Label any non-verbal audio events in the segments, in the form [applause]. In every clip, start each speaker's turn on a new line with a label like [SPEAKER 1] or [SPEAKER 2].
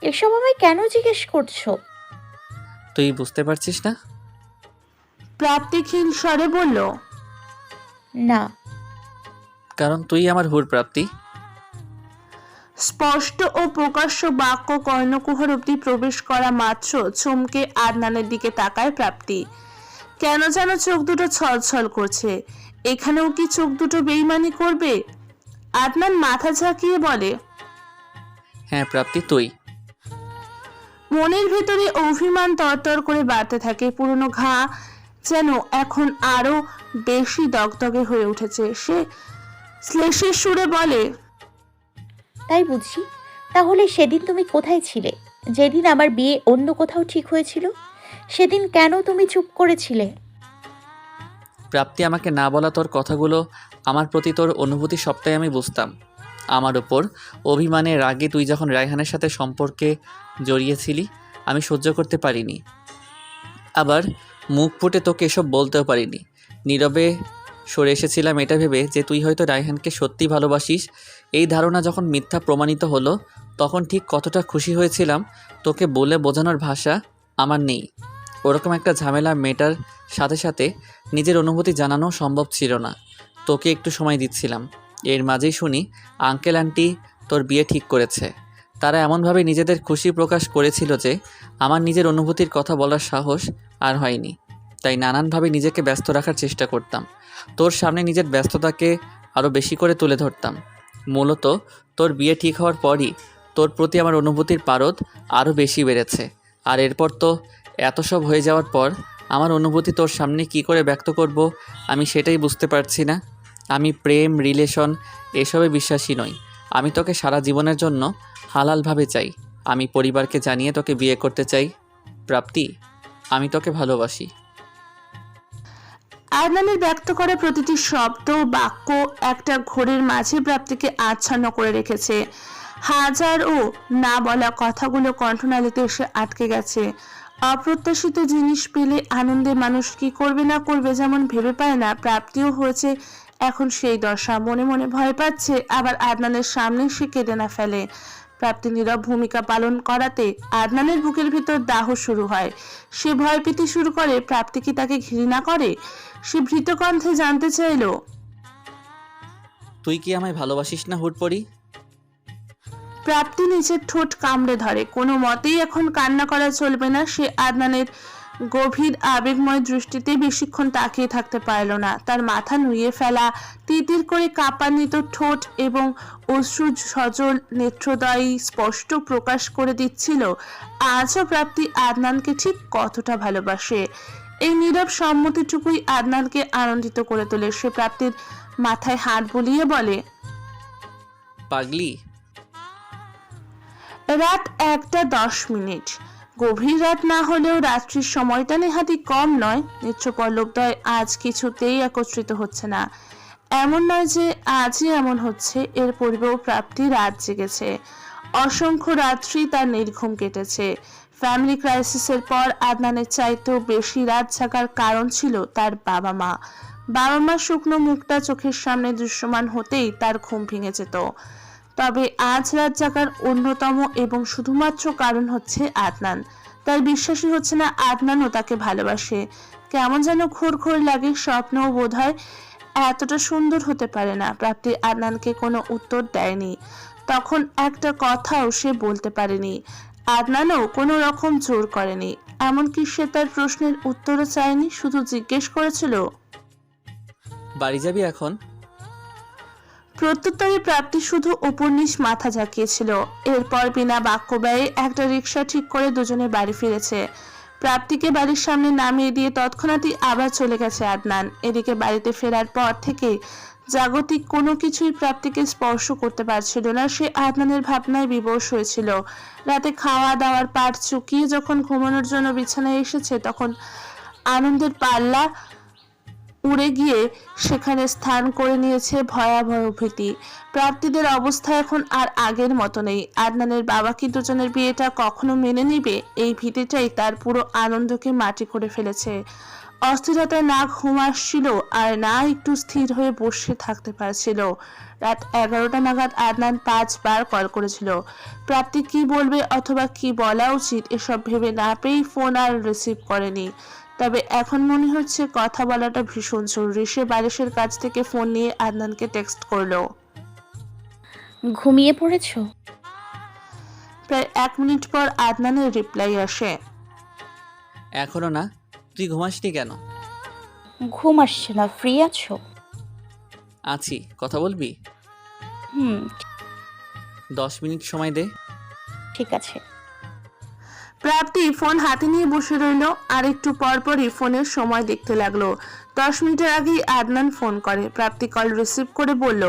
[SPEAKER 1] এসব আমায় কেন জিজ্ঞেস করছ?
[SPEAKER 2] তুই বুঝতে পারছিস না?
[SPEAKER 3] প্রাপ্তি ক্ষীণ স্বরে বলল
[SPEAKER 1] না।
[SPEAKER 2] কারণ তুই আমার হুর প্রাপ্তি।
[SPEAKER 3] স্পষ্ট ও প্রকাশ্য বাক্য কর্ণকুহর অব্দি প্রবেশ করা মাত্র চমকে আদনানের দিকে তাকায় প্রাপ্তি। কেন যেন চোখ দুটো ছলছল করছে। এখানেও কি চোখ দুটো বেইমানি করবে? আদনান মাথা ঝাঁকিয়ে বলে
[SPEAKER 2] হ্যাঁ প্রাপ্তি তুই।
[SPEAKER 3] মনের ভেতরে অভিমান তরতর করে বাড়তে থাকে। পুরনো ঘা যেন এখন আরও বেশি দগদগে হয়ে উঠেছে। সে শ্লেষের সুরে বলে
[SPEAKER 1] তাই বুঝি। তাহলে সেদিন তুমি কোথায় ছিলে? যেদিন আমার বিয়ে অন্য কোথাও ঠিক হয়েছিল? সেদিন কেন তুমি চুপ করেছিলে?
[SPEAKER 2] প্রাপ্তি আমাকে না বলা তোর কথাগুলো আমার প্রতি তোর অনুভূতি সবটাই আমি বুঝতাম। আমার ওপর অভিমানে রাগে তুই যখন রায়হানের সাথে সম্পর্কে জড়িয়েছিলি, আমি সহ্য করতে পারিনি। আবার মুখ ফুটে তোকে এসব বলতেও পারিনি। নীরবে সরে এসেছিলাম এটা ভেবে যে তুই হয়তো রায়হানকে সত্যি ভালোবাসিস। এই ধারণা যখন মিথ্যা প্রমাণিত হলো, তখন ঠিক কতটা খুশি হয়েছিলাম, তোকে বলে বোঝানোর ভাষা আমার নেই। ওরকম একটা ঝামেলা মেটার সাথে সাথে নিজের অনুভূতি জানানো সম্ভব ছিল না। তোকে একটু সময় দিচ্ছিলাম। এর মাঝেই শুনি, আঙ্কেল, আন্টি, তোর বিয়ে ঠিক করেছে। তারা এমনভাবে নিজেদের খুশি প্রকাশ করেছিল যে, আমার নিজের অনুভূতির কথা বলার সাহস আর হয়নি। তাই নানানভাবে নিজেকে ব্যস্ত রাখার চেষ্টা করতাম। তোর সামনে নিজের ব্যস্ততাকে আরও বেশি করে তুলে ধরতাম। মূলত, তোর বিয়ে ঠিক হওয়ার পরই তোর প্রতি আমার অনুভূতির পারদ আরও বেশি বেড়েছে। আর এরপর তো এত সব হয়ে যাওয়ার পর আমার অনুভূতি তোর সামনে কি করে ব্যক্ত করব আমি সেটাই বুঝতে পারছি না। আমি প্রেম, রিলেশন এসবে বিশ্বাসী নই। আমি তোকে সারা জীবনের জন্য হালালভাবে চাই। আমি পরিবারকে জানিয়ে তোকে বিয়ে করতে চাই। প্রাপ্তি, আমি তোকে ভালোবাসি।
[SPEAKER 3] আদনানের ব্যক্ত করা প্রতিটি শব্দ, বাক্য একটা ঘোরের মাঝে প্রাপ্তিকে আচ্ছন্ন করে রেখেছে। হাজার ও না বলা কথাগুলো কণ্ঠনালীতে এসে আটকে গেছে। অপ্রত্যাশিত জিনিস পেলে আনন্দে মানুষ কি করবে না করবে যেমন ভেবে পায় না, প্রাপ্তিও হয়েছে এখন সেই দশা মনে মনে ভয় পাচ্ছে আবার আদনানের সামনে সে কেঁদে না ফেলে। প্রাপ্তি নীরব ভূমিকা পালন করাতে আদনানের বুকের ভিতর দাহ শুরু হয়। সে ভয় পেতে শুরু করে প্রাপ্তি কি তাকে ঘৃণা করে? সে ভীত কণ্ঠে জানতে চাইলো
[SPEAKER 2] তুই কি আমায় ভালোবাসিস না হুটপড়ি?
[SPEAKER 3] প্রাপ্তি নিচের ঠোঁট কামড়ে ধরে। কোনো মতেই এখন কান্না করা চলবে না। সে আদনানের গভীর আবেগময় দৃষ্টিতে বেশিক্ষণ তাকিয়ে থাকতে পারল না। তার মাথা নুয়ে ফেলা তিতির করে কাঁপান্বিত ঠোঁট এবং অশ্রু সজল নেত্রদয়ী স্পষ্ট প্রকাশ করে দিচ্ছিল আজও প্রাপ্তি আদনানকে ঠিক কতটা ভালোবাসে? এই নীরব সম্মতিটুকুই আদনানকে আনন্দিত করে তোলে। সে প্রাপ্তির মাথায় হাত বুলিয়ে বলে
[SPEAKER 2] পাগলি?
[SPEAKER 3] রাত একটা দশ মিনিট। গভীর রাত না হলেও রাত্রির সময়টা নেহাতি কম নয়। নেত্রপল্লবদয় আজ কিছুতেই একত্রিত হচ্ছে না। এমন নয় যে আজই এমন হচ্ছে, এর পূর্বেও প্রাপ্তি রাত জেগেছে। অসংখ্য রাত্রি তার নির্ঘুম কেটেছে। ফ্যামিলি ক্রাইসিসের পর আদনানের চাইতেও বেশি রাত জাগার কারণ ছিল তার বাবা মা বাবা মা শুকনো মুখটা চোখের সামনে দৃশ্যমান হতেই তার ঘুম ভেঙে যেত। তবে আজ রাত জাগার অন্যতম এবং শুধুমাত্র কারণ হচ্ছে আদনান। তার বিশ্বাসই হচ্ছে না আদনানও তাকে ভালোবাসে। কেমন যেন ঘোর ঘোর লাগে স্বপ্নও বোধ হয় এতটা সুন্দর হতে পারে না। প্রাপ্তি আদনানকে কোনো উত্তর দেয়নি। তখন একটা কথাও সে বলতে পারেনি। আদনানও কোনো রকম জোর করেনি। এমনকি সে তার প্রশ্নের উত্তরও চায়নি, শুধু জিজ্ঞেস করেছিল,
[SPEAKER 2] বাড়ি যাবি এখন?
[SPEAKER 3] প্রত্যুত্তরে প্রাপ্তি শুধু উপন্যাস মাথা ঝাঁকিয়েছিল। এরপর বিনা বাক্য ব্যয়ে একটা রিক্সা ঠিক করে দুজনে বাড়ি ফিরেছে। প্রাপ্তিকে বাড়ির সামনে নামিয়ে দিয়ে তৎক্ষণাৎই আবার চলে গেছে আদনান। এদিকে বাড়িতে ফেরার পর থেকে জাগতিক কোনো কিছুই প্রাপ্তিকে স্পর্শ করতে পারছিল না। সে আদনানের ভাবনায় বিবশ হয়েছিল। রাতে খাওয়া দাওয়ার পাট চুকিয়ে যখন ঘুমানোর জন্য বিছানায় এসেছে, তখন আনন্দের পাল্লা উড়ে গিয়ে সেখানে স্থান করে নিয়েছে ভয়াবহ ভীতি। প্রার্থীদের অবস্থা এখন আর আগের মতো নেই। আদনানের বাবা কি দুজনের বিয়েটা কখনো মেনে নিবে? এই ভীতিটাই তার পুরো আনন্দকে মাটি করে ফেলেছে। অস্থিরতায় না ঘুম আসছিল আর না একটু স্থির হয়ে বসে থাকতে পারছিল। রাত এগারোটা নাগাদ আদনান পাঁচবার কল করেছিল। প্রাপ্তি কি বলবে অথবা কি বলা উচিত এসব ভেবে না পেয়েই ফোন আর রিসিভ করেনি। তবে এখন মনে হচ্ছে কথা বলাটা ভীষণ জরুরি। সে বালিশের কাছ থেকে ফোন নিয়ে আদনানকে টেক্সট করল।
[SPEAKER 1] ঘুমিয়ে পড়েছো?
[SPEAKER 3] প্রায় এক মিনিট পর আদনানের রিপ্লাই আসে।
[SPEAKER 2] এখনও না? তুই ঘুমাসনি কেন?
[SPEAKER 1] ঘুম আসছে না ফ্রি আছো?
[SPEAKER 2] আছি কথা বলবি?
[SPEAKER 1] হুম।
[SPEAKER 2] দশ মিনিট সময় দে।
[SPEAKER 1] ঠিক আছে।
[SPEAKER 3] প্রাপ্তি ফোন হাতে নিয়ে বসে রইল আর একটু পরপরই ফোনের সময় দেখতে লাগল। দশ মিনিটের আগেই আদনান ফোন করে। প্রাপ্তি কল রিসিভ করে বলল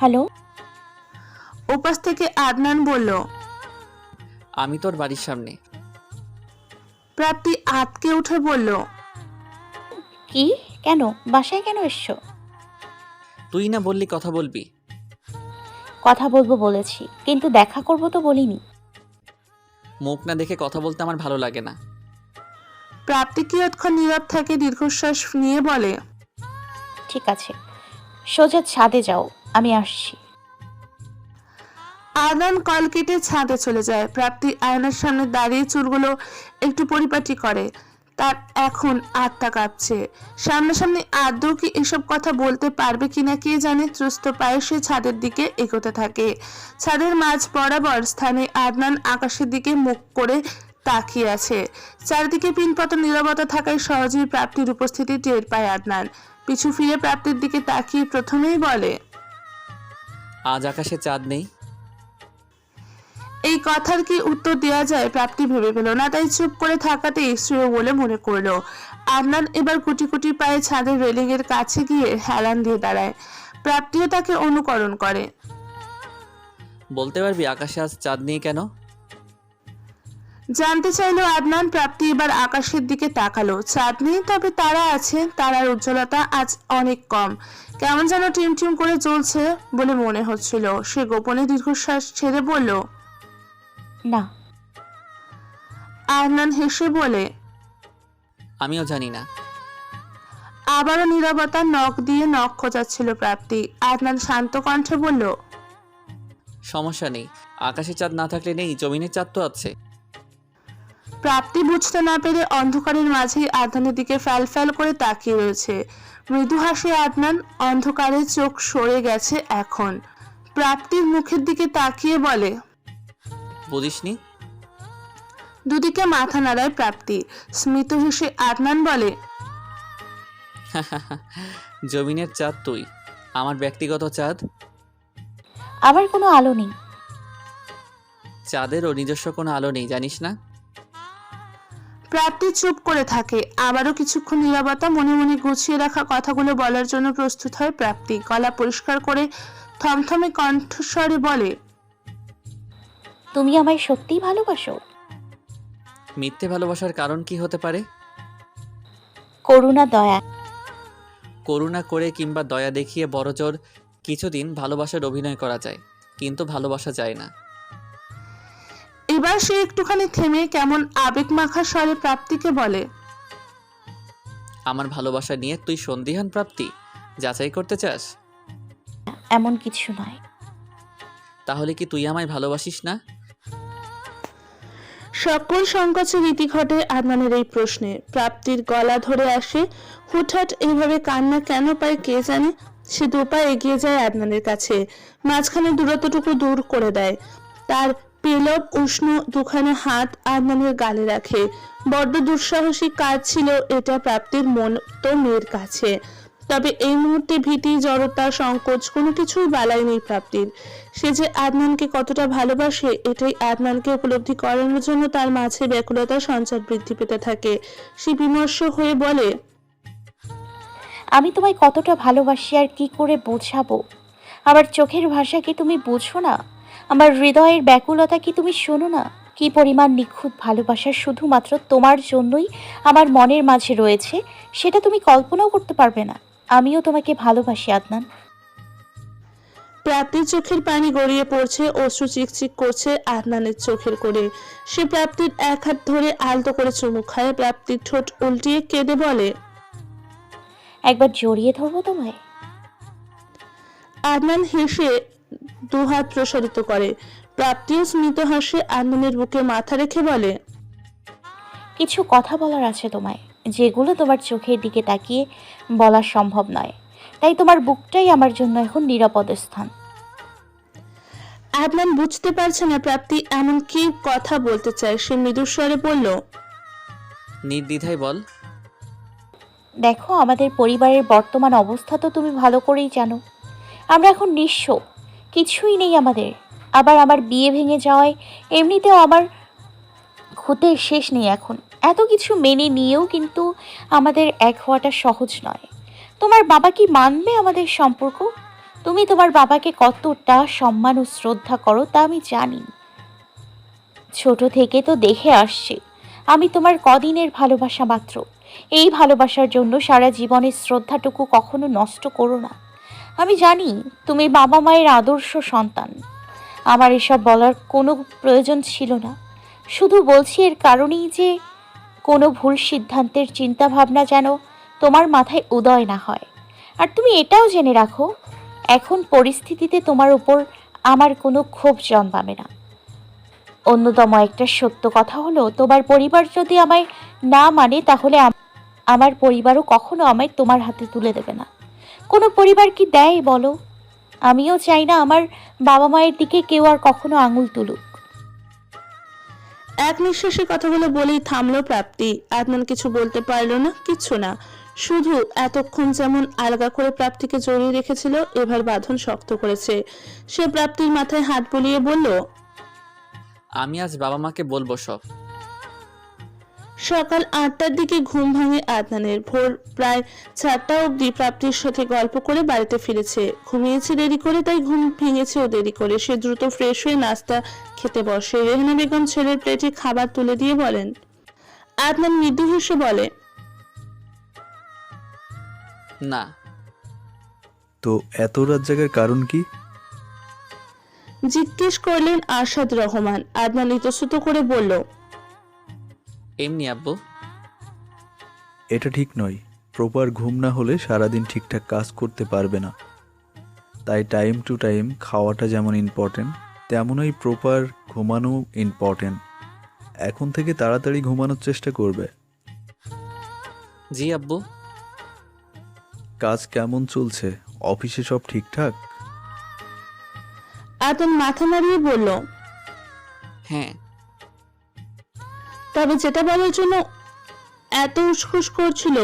[SPEAKER 1] হ্যালো?
[SPEAKER 3] ওপাশ থেকে আদনান বলল
[SPEAKER 2] আমি তোর বাড়ির সামনে।
[SPEAKER 3] প্রাপ্তি আতকে উঠে বলল
[SPEAKER 1] কি? কেন? বাসায় কেন এসছো?
[SPEAKER 2] তুই না বললি কথা বলবি।
[SPEAKER 1] কথা বলব বলেছি কিন্তু দেখা করব তো বলিনি।
[SPEAKER 2] মুখ না দেখে কথা বলতে আমার ভালো লাগে না।
[SPEAKER 3] প্রাপ্তি কিয়ৎক্ষণ নীরব থাকে দীর্ঘশ্বাস নিয়ে বলে।
[SPEAKER 1] ঠিক আছে সোজা ছাদে যাও আমি আসছি।
[SPEAKER 3] আয়ন কল কেটে ছাদে চলে যায়। প্রাপ্তি আয়নার সামনে দাঁড়িয়ে চুলগুলো একটু পরিপাটি করে। তার এখন আত্মা কাঁপছে। সামনাসামনি আদৌ কি এসব কথা বলতে পারবে কিনা কে জানে ত্রস্ত পায়ে সে ছাদের দিকে এগোতে থাকে। ছাদের মাঝ বরাবর স্থানে আদনান আকাশের দিকে মুখ করে তাকিয়ে আছে। চারিদিকে পিনপত নীরবতা থাকায় সহজেই প্রাপ্তির উপস্থিতি টের পায় আদনান। পিছু ফিরে প্রাপ্তির দিকে তাকিয়ে প্রথমেই বলে,
[SPEAKER 2] আজ আকাশে চাঁদ নেই।
[SPEAKER 3] এই কথার কি উত্তর দেওয়া যায়? প্রাপ্তি ভেবে পেল না তাই চুপ করে থাকাতেই শ্রেয় বলে মনে করল আদনান এবার কুটি কুটি পায়ে ছাদের রেলিং এর কাছে গিয়ে হেলান দিয়ে দাঁড়ায়। প্রাপ্তিও তাকে অনুকরণ করে।
[SPEAKER 2] বলতে পারবি আকাশে আজ চাঁদ নেই কেন?
[SPEAKER 3] জানতে চাইলো আদনান প্রাপ্তি এবার আকাশের দিকে তাকালো। চাঁদ নেই তবে তারা আছে তারার উজ্জ্বলতা আজ অনেক কম। কেমন যেন টিম টিম করে চলছে বলে মনে হচ্ছিল। সে গোপনে দীর্ঘশ্বাস ছেড়ে বলল
[SPEAKER 1] না।
[SPEAKER 3] আদনান হেসে বলে
[SPEAKER 2] আমিও জানি না।
[SPEAKER 3] আবারও নীরবতা নখ দিয়ে নখ খোঁচাচ্ছিল প্রাপ্তি। আদনান শান্ত কণ্ঠে বলল
[SPEAKER 2] সমস্যা নেই। আকাশে চাঁদ না থাকলে নেই জমিনের চাঁদ তো আছে।
[SPEAKER 3] প্রাপ্তি বুঝতে না পেরে অন্ধকারের মাঝেই আদনানের দিকে ফ্যাল ফ্যাল করে তাকিয়ে রয়েছে। মৃদু হাসি আদনান অন্ধকারে চোখ সরে গেছে এখন। প্রাপ্তির মুখের দিকে তাকিয়ে বলে
[SPEAKER 2] বুঝিসনি
[SPEAKER 3] দুদিকে মাথা নাড়ায় প্রাপ্তি। স্মিত হেসে আদনান বলে [laughs]
[SPEAKER 2] জমিনের চাঁদ তুই। আমার ব্যক্তিগত চাঁদ?
[SPEAKER 1] আবার কোনো আলো নেই।
[SPEAKER 2] চাঁদেরও নিজস্ব কোনো আলো নেই জানিস না?
[SPEAKER 3] প্রাপ্তি চুপ করে থাকে। আবারও কিছুক্ষণ নীরবতা মনে মনে গুছিয়ে রাখা কথাগুলো বলার জন্য প্রস্তুত হয় প্রাপ্তি। গলা পরিষ্কার করে থমথমে কণ্ঠস্বরে বলে
[SPEAKER 1] তুমি আমায় সত্যিই ভালোবাসো।
[SPEAKER 2] মিথ্যে ভালোবাসার কারণ কি হতে পারে?
[SPEAKER 1] করুণা দয়া।
[SPEAKER 2] করুণা করে কিংবা দয়া দেখিয়ে বড়জোর কিছুদিন ভালোবাসার অভিনয় করা যায় কিন্তু ভালোবাসা যায় না।
[SPEAKER 3] এবার সে একটুখানি থেমে কেমন আবেগ মাখা স্বরে প্রাপ্তিকে বলে
[SPEAKER 2] আমার ভালোবাসা নিয়ে তুই সন্দিহান প্রাপ্তি? যাচাই করতে চাস?
[SPEAKER 1] এমন কিছু নয়।
[SPEAKER 2] তাহলে কি তুই আমায় ভালোবাসিস না?
[SPEAKER 3] সকল সংকোচে রীতি ঘটে আদনানের এই প্রশ্নে। প্রাপ্তির গলা ধরে আসে, হুটহাট এইভাবে কান্না কেন পায় কে জানে? সে দুপা এগিয়ে যায় আদনানের কাছে, মাঝখানে দূরত্বটুকু দূর করে দেয়। তার পেলব উষ্ণ দুখানে হাত আদনানের গালে রাখে। বড্ড দুঃসাহসী কাজ ছিল এটা প্রাপ্তির মন তো মেয়ের কাছে। তবে এই মুহূর্তে ভীতি, জড়তা, সংকোচ কোনো কিছুই বালাই নেই প্রাপ্তির। সে যে আদনানকে কতটা ভালোবাসে, এটাই আদনানকে উপলব্ধি করানোর জন্য তার মাঝে ব্যাকুলতার সঞ্চার বৃদ্ধি পেতে থাকে। সে বিমর্ষ হয়ে বলে,
[SPEAKER 1] আমি তোমায় কতটা ভালোবাসি আর কি করে বোঝাবো? আমার চোখের ভাষা কি তুমি বুঝো না? আমার হৃদয়ের ব্যাকুলতা কি তুমি শোনো না? কি পরিমাণ নিখুঁত ভালোবাসা শুধুমাত্র তোমার জন্যই আমার মনের মাঝে রয়েছে, সেটা তুমি কল্পনাও করতে পারবে না। আমিও তোমাকে ভালোবাসি আদনান।
[SPEAKER 3] প্রাপ্তির চোখের পানি গড়িয়ে পড়ছে অশ্রু চিকচিক করছে আদনানের চোখের করে সে প্রাপ্তির এক হাত ধরে আলতো করে চুমু খায় প্রাপ্তির ঠোঁট উল্টিয়ে কেঁদে বলে
[SPEAKER 1] একবার জড়িয়ে ধরবো তোমায়?
[SPEAKER 3] আদনান হেসে দুহাত প্রসারিত করে। প্রাপ্তিও স্মিত হাসে আদনানের বুকে মাথা রেখে বলে
[SPEAKER 1] কিছু কথা বলার আছে তোমায়। যেগুলো তোমার চোখের দিকে তাকিয়ে বলা সম্ভব নয়। তাই তোমার বুকটাই আমার জন্য এখন নিরাপদ স্থান।
[SPEAKER 3] আদনান বুঝতে পারছে না প্রাপ্তি এমন কি কথা বলতে চায়। সে মৃদুস্বরে বলল
[SPEAKER 2] নির্দ্বিধায় বল।
[SPEAKER 1] দেখো আমাদের পরিবারের বর্তমান অবস্থা তো তুমি ভালো করেই জানো। আমরা এখন নিঃস্ব কিছুই নেই আমাদের। আবার আমার বিয়ে ভেঙে যাওয়ায় এমনিতেও আমার খুঁতের শেষ নেই এখন। এত কিছু মেনে নিয়েও কিন্তু আমাদের এক হওয়াটা সহজ নয়। তোমার বাবা কি মানবে আমাদের সম্পর্ক? তুমি তোমার বাবাকে কতটা সম্মান ও শ্রদ্ধা করো তা আমি জানি। ছোট থেকে তো দেখে আসছি। আমি তোমার কদিনের ভালোবাসা মাত্র। এই ভালোবাসার জন্য সারা জীবনের শ্রদ্ধাটুকু কখনো নষ্ট করো না। আমি জানি তুমি বাবা মায়ের আদর্শ সন্তান। আমার এসব বলার কোনো প্রয়োজন ছিল না। শুধু বলছি এর কারণেই যে কোনো ভুল সিদ্ধান্তের চিন্তা ভাবনা যেন তোমার মাথায় উদয় না হয়। আর তুমি এটাও জেনে রাখো, এখন পরিস্থিতিতে তোমার উপর আমার কোনো ক্ষোভ জন্মাবে না। অন্যতম একটা সত্য কথা হলো, তোমার পরিবার যদি আমায় না মানে তাহলে আমার পরিবারও কখনো আমায় তোমার হাতে তুলে দেবে না। কোনো পরিবার কি দেয় বলো? আমিও চাই না আমার বাবা মায়ের দিকে কেউ আর কখনো আঙুল তুলুক।
[SPEAKER 3] এক নিঃশ্বাসে কথাগুলো বলেই থামলো প্রাপ্তি। আদনান কিছু বলতে পারল না, কিচ্ছু না। শুধু এতক্ষণ যেমন আলগা করে প্রাপ্তিকে জড়িয়ে রেখেছিল, এবার বাঁধন শক্ত করেছে। সে প্রাপ্তির মাথায় হাত বুলিয়ে বলল,
[SPEAKER 2] আমি আজ বাবা মাকে বলব সব।
[SPEAKER 3] সকাল আটটার দিকে ঘুম ভাঙে আদনানের। ভোর প্রায় চারটা অবধি প্রাপ্তির সাথে গল্প করে বাড়িতে ফিরেছে। ঘুমিয়েছে দেরি করে তাই ঘুম ভেঙেছে ও দেরি করে। সে দ্রুত ফ্রেশ হয়ে নাস্তা খেতে বসে। রেহনা বেগম ছেলের প্লেটে খাবার তুলে দিয়ে বলেন আদনান মৃদু হেসে বলে
[SPEAKER 2] না।
[SPEAKER 4] তো এত রাত জাগার কারণ কি?
[SPEAKER 3] জিজ্ঞেস করলেন আরশাদ রহমান। আদনান ইতস্তত করে বলল
[SPEAKER 2] এমনি আব্বু।
[SPEAKER 4] এটা ঠিক নয়। প্রপার ঘুম না হলে সারাদিন ঠিকঠাক কাজ করতে পারবে না। তাই টাইম টু টাইম খাওয়াটা যেমন ইম্পর্টেন্ট তেমনই প্রপার ঘুমানো ইম্পর্টেন্ট এখন থেকে তাড়াতাড়ি ঘুমানোর চেষ্টা করবে।
[SPEAKER 2] জি আব্বু।
[SPEAKER 4] কাজ কেমন চলছে? অফিসে সব ঠিকঠাক?
[SPEAKER 3] আদন মাথা নাড়িয়ে বলল
[SPEAKER 2] হ্যাঁ।
[SPEAKER 3] তবে যেটা বলার জন্য এত উসখুস করছিল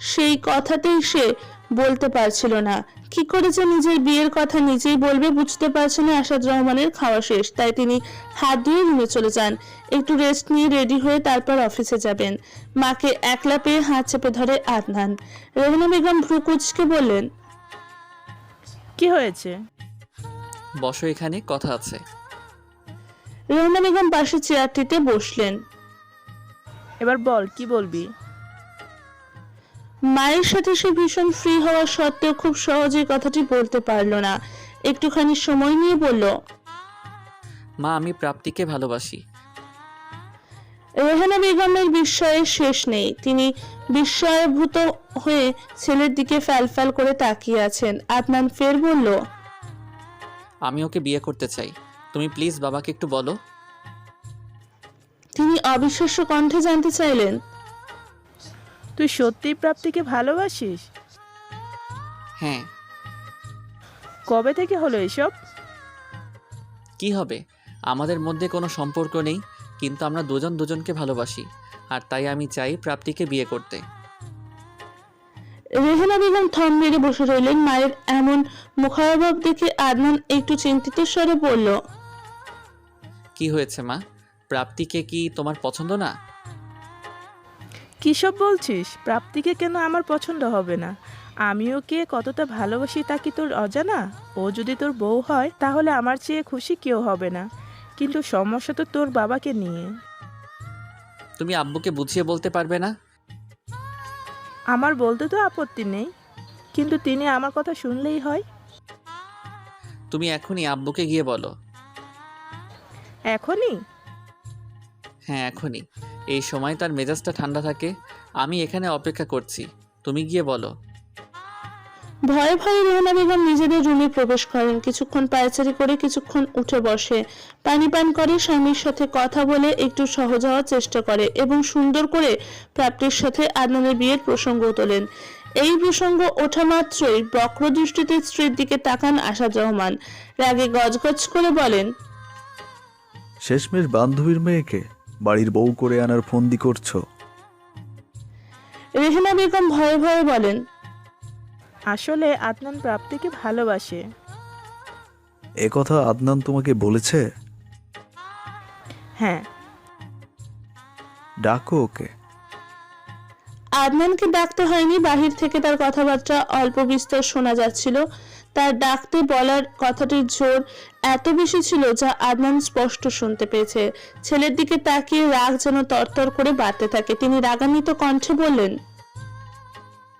[SPEAKER 3] সেই কথাতেই সে বলতে পারছিল না। কি করে যে নিজের বিয়ের কথা নিজেই বলবে বুঝতে পারছে না আসাদ রহমানের খাওয়া শেষ। তাই তিনি হাত ধুয়ে রুমে চলে যান। একটু রেস্ট নিয়ে রেডি হয়ে তারপর অফিসে যাবেন। মাকে একলা পেয়ে হাত চেপে ধরে আদনান। রেহনা বেগম ভ্রু কুচকে বললেন
[SPEAKER 5] কি হয়েছে?
[SPEAKER 2] বসো এখানে কথা আছে।
[SPEAKER 3] রেহনা বেগম পাশে চেয়ারটিতে বসলেন।
[SPEAKER 5] এবার বল কি বলবি?
[SPEAKER 3] মায়ের সাথে সে ভীষণ ফ্রি হওয়া সত্ত্বেও খুব সহজেই কথাটি বলতে পারল না। একটুখানি সময় নিয়ে বলল
[SPEAKER 2] মা আমি প্রাপ্তিকে ভালোবাসি।
[SPEAKER 3] রেহানা বেগমের বিস্ময়ের শেষ নেই। তিনি বিস্ময়ভূত হয়ে ছেলের দিকে ফ্যালফ্যাল করে তাকিয়ে আছেন। আদনান ফের বলল
[SPEAKER 2] আমি ওকে বিয়ে করতে চাই। তুমি প্লিজ বাবাকে একটু বলো।
[SPEAKER 3] তিনি অবিশ্বাস্য কণ্ঠে জানতে চাইলেন
[SPEAKER 5] তুই সত্যিই প্রাপ্তিকে ভালোবাসিস?
[SPEAKER 2] হ্যাঁ।
[SPEAKER 5] কবে থেকে হলো এসব?
[SPEAKER 2] কি হবে? আমাদের মধ্যে কোনো সম্পর্ক নেই কিন্তু আমরা দুজন দুজনকে ভালোবাসি আর তাই আমি চাই প্রাপ্তিকে বিয়ে করতে।
[SPEAKER 3] রেহানা বেগম থম মেরে বসে রইলেন মায়ের এমন মুখাভাব দেখে আদনান একটু চিন্তিত স্বরে বলল
[SPEAKER 2] কি হয়েছে মা? প্রাপ্তিকে কি তোমার পছন্দ না?
[SPEAKER 5] কী সব বলছিস? প্রাপ্তিকে কেন আমার পছন্দ হবে না? আমি ওকে কতটা ভালোবাসি তা কি তোর অজানা? ও যদি তোর বউ হয় তাহলে আমার চেয়ে খুশি কেউ হবে না। কিন্তু সমস্যা তো তোর বাবাকে নিয়ে।
[SPEAKER 2] তুমি আব্বুকে বুঝিয়ে বলতে পারবে না?
[SPEAKER 5] আমার বলতে তো আপত্তি নেই। কিন্তু তিনি আমার কথা শুনলেই হয়।
[SPEAKER 2] তুমি এখনই আব্বুকে গিয়ে বলো।
[SPEAKER 5] এখনই?
[SPEAKER 2] হ্যাঁ এখনই। এই সময় তার মেজাজটা ঠান্ডা থাকে। আমি এখানে অপেক্ষা করছি। তুমি গিয়ে বলো।
[SPEAKER 3] ভয়ে ভয়ে রেহানা বেগম নিজেদের রুমে প্রবেশ করেন। কিছুক্ষণ পায়চারি করে কিছুক্ষণ উঠে বসে। পানি পান করে স্বামীর সাথে কথা বলে একটু সহজ হওয়ার চেষ্টা করে এবং সুন্দর করে প্রাপ্তির সাথে আদনানের বিয়ের প্রসঙ্গ তোলেন। এই প্রসঙ্গ ওঠা মাত্রই বক্র দৃষ্টিতে স্ত্রীর দিকে তাকান আশাদ রহমান রাগে গজগজ করে বলেন
[SPEAKER 4] শেষমেশ বান্ধবীর মেয়েকে বাড়ির বউ করে আনার ফন্দি করছ?
[SPEAKER 3] রেহানা বেগম ভয়ে ভয়ে বলেন
[SPEAKER 5] আসলে আদনান প্রাপ্তিকে ভালোবাসে।
[SPEAKER 4] এ কথা আদনান তোমাকে বলেছে?
[SPEAKER 5] হ্যাঁ।
[SPEAKER 4] ডাকো ওকে।
[SPEAKER 3] আদনানকে ডাকতে হয়নি বাহির থেকে তার কথাবার্তা অল্প বিস্তর শোনা যাচ্ছিল। তার ডাকতে বলার কথাটির জোর এত বেশি ছিল যা আদনান স্পষ্ট শুনতে পেয়েছে। ছেলের দিকে তাকিয়ে রাগ যেন তরতর করে বাড়তে থাকে। তিনি রাগান্বিত কণ্ঠে বললেন